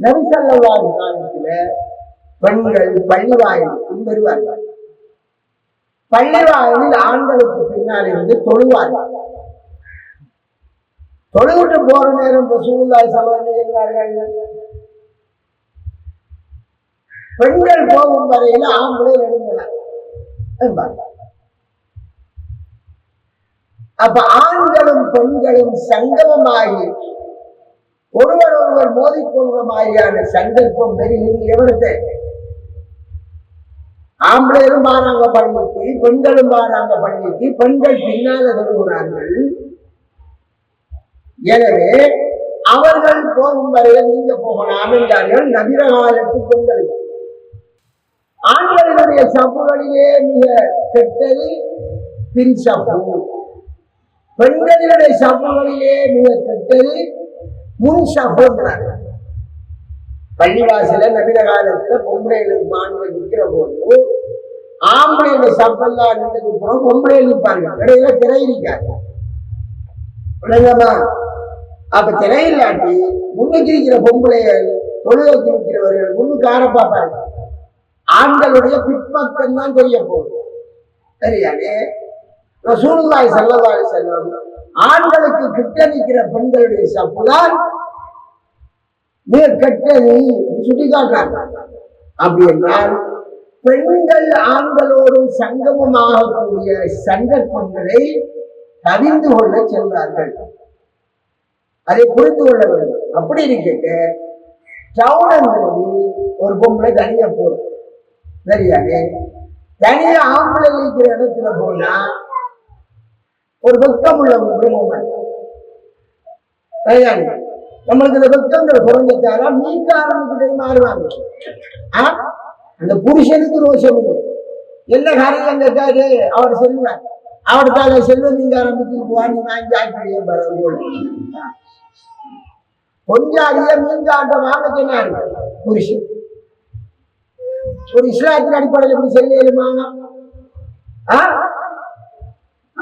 நபிசல்லாத காலத்துல பெண்கள் பள்ளிவாயில் வருவார்கள் பள்ளிவாயிலில் ஆண்களுக்கு பின்னால் இருந்து தொழுவார்கள். தொழுவிட்டு போற நேரம் சூழ்நாய் ஸல்லல்லாஹு அலைஹி பெண்கள் போகும் வரையில ஆம்பளை எழுந்தனர். என்பார்கள் அப்ப ஆண்களும் பெண்களும் சங்கமமாகி ஒருவர் ஒருவர் மோதிக்கொள்ற மாதிரியான சந்தர்ப்பம் பெருகி எவருக்கு ஆம்பளையும் மாறாங்க பள்ளிக்கு பெண்களும் மாறாங்க பள்ளிக்கு பெண்கள் பின்னால தொழுகிறார்கள் எனவே அவர்கள் போகும் வரையில் நீங்க போகலாம் என்றார்கள் நவீன காலத்து பெண்களுக்கு ஆண்களினுடைய சப்புகளிலே மிக கெட்டது பின் சப்பு பெண்களினுடைய சப்புகளிலே மிக கெட்டது முன் பள்ளிவாசல நவீன காலத்துல பொம்பளைகளுக்கு மாணவர் நிற்கிற போது ஆம்பளைங்க சப்பெல்லாம் நின்றதுக்கு போறோம் பொம்பளை நிற்பாங்க. இடையில திரை இருக்காங்க விளங்கம்மா அப்ப திரை இல்லாட்டி முன்னுக்கு இருக்கிற பொம்பளைகள் தொழுகைக்கு இருக்கிறவர்கள் முன்னுக்கு ஆர ஆண்களுடைய பிற்பக்கம் தான் தெரிய போகுது. சரியானே ரசூலுல்லாஹி ஸல்லல்லாஹு அலைஹி ஆண்களுக்கு கிட்ட நிற்கிற பெண்களுடைய சப்புதான் மிக கெட்டது சுட்டிக்காட்டாங்க அப்படின்னா அப்படி என்றால் பெண்கள் ஆண்களோடு சங்கமமாகக்கூடிய சந்தர்ப்பங்களை தவிர்ந்து கொள்ள சென்றார்கள். அதை புரிந்து கொள்ள வேண்டும். அப்படி இருக்க டவுனுங்கிறது ஒரு பொம்பளை தனியா போகும் சரியானே? தனியா ஆம்பளை இருக்கிற இடத்துல போனா ஒரு வெக்கம் உள்ள குடும்பம் நம்மளுக்கு இந்த வெக்கங்கள் குறைஞ்சதால மீன்காரனுக்கிட்டே மாறுவாங்க ஆ? அந்த புருஷனுக்கு ரோஷம் இல்லை. என்ன காரியம் கேட்டாரு அவர் செல்வார். அவர் தாங்க செல்வ மீன்காரன் வீட்டுக்கு போவா நீ வாங்கி ஆக்கிய கொஞ்சாடிய மீன்காட்ட வாங்க சொன்னாரு புருஷன். ஒரு இஸ்லாத்தின் அடிப்படையில் எப்படி செல்லுமா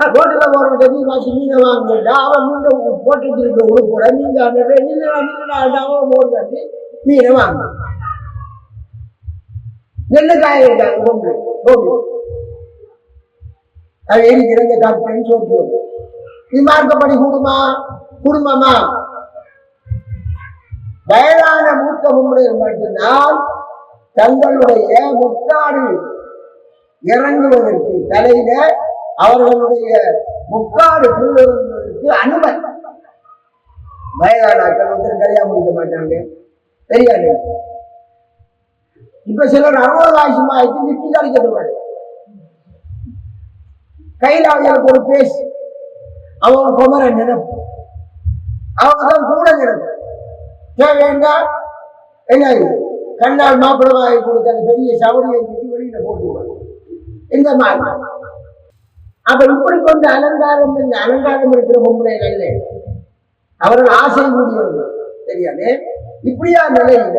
ரோட்டில் போறவங்க நீ பார்த்து மீனை வாங்கிட்டா அவன் மீண்டும் போட்டு வச்சிருக்க உடுப்புற மீன் காட்டுற நில்லா நில்லா அவன் மோர் காட்டி மீனை வாங்க. நெல்லு காய வைக்காங்க பொம்பளை அது எரிக்கிற இந்த காப்பின்னு சோப்பு. இது மார்க்கப்படி குடுமா குடும்பமா? வயதான மூத்த பொம்பளைகள் மட்டும்தான் தங்களுடைய முத்தாடு இறங்குவதற்கு தலையில அவர்களுடைய முக்காடு கீழிறங்குவதற்கு அனுமதி. வயதானாக்கள் ஒருத்தர் கல்யாணம் முடிக்க மாட்டாங்க. தெரியாது. இப்ப சிலர் அறுபது வயசுமா ஆயிடுச்சு நிப்பி கழிக்கிறது கையில் அவங்களுக்கு ஒரு பேஸ். அவங்க குமர நினைப்பு அவங்க தான் கூட நினைப்பு தேவையா என்ன கண்ணால் மாப்பிள்ளை வாங்கி கொடுத்த அந்த பெரிய சவுரியை வெளியில போட்டுவாங்க இந்த மாதிரி. அப்ப இப்படி கொண்டு அலங்காரம் இந்த அலங்காரம் இருக்கிற பொம்பளைகள் இல்லை. அவர்கள் ஆசை கூடியவர்கள் தெரியாது? இப்படியா நிலையில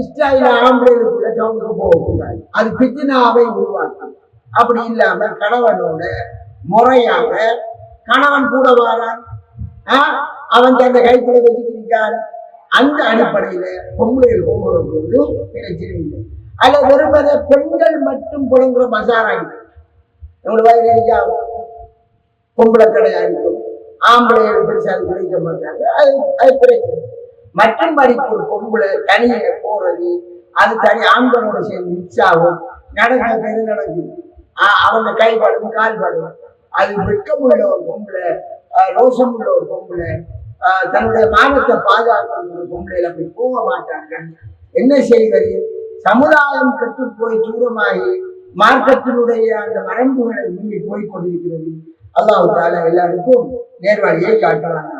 இஸ்ராயல ஆம்பளைகளுக்குள்ள டவுனுக்கு போகக்கூடாது. அது பித்தினாவை உருவாக்கும். அப்படி இல்லாம கணவனோட முறையாக கணவன் கூட வாரான். அவன் தன்னை கைக்குள்ள வச்சுக்கிறான் அந்த அடிப்படையில பொம்பளைகள் போகிற போது பிரச்சனை இல்லை அல்ல பெண்கள் மட்டும் புழங்குற மசாராங்க நம்மளுக்கு வயிறு எரிஞ்சா பொம்பளை கடையா இருக்கும். ஆம்பளை பெருசா அது குடிக்க மாட்டாங்க. அது அது பிரச்சனை. மற்றபடி ஒரு பொம்பளை தனியை போறது அது தனி ஆண்களோட சேர்ந்து மிக்ஸ் ஆகும். நடக்க. பெரு நடக்குது ஆஹ் அவங்க கைப்படும் கால்படும் அது வெட்கமுள்ள ஒரு பொம்பளை ரோஷம் உள்ள ஒரு பொம்பளை தன்னுடைய மானத்தை பாதுகாக்கிற ஒரு அப்படி போக மாட்டாங்க. என்ன செய்வது? சமுதாயம் கெட்டு போய் தூரமாகி மார்க்கத்தினுடைய அந்த வரம்புகளை மீறி போய் கொண்டிருக்கிறது. அல்லாஹ் தாலா எல்லாருக்கும் நேர்வழியை காட்டுறாங்க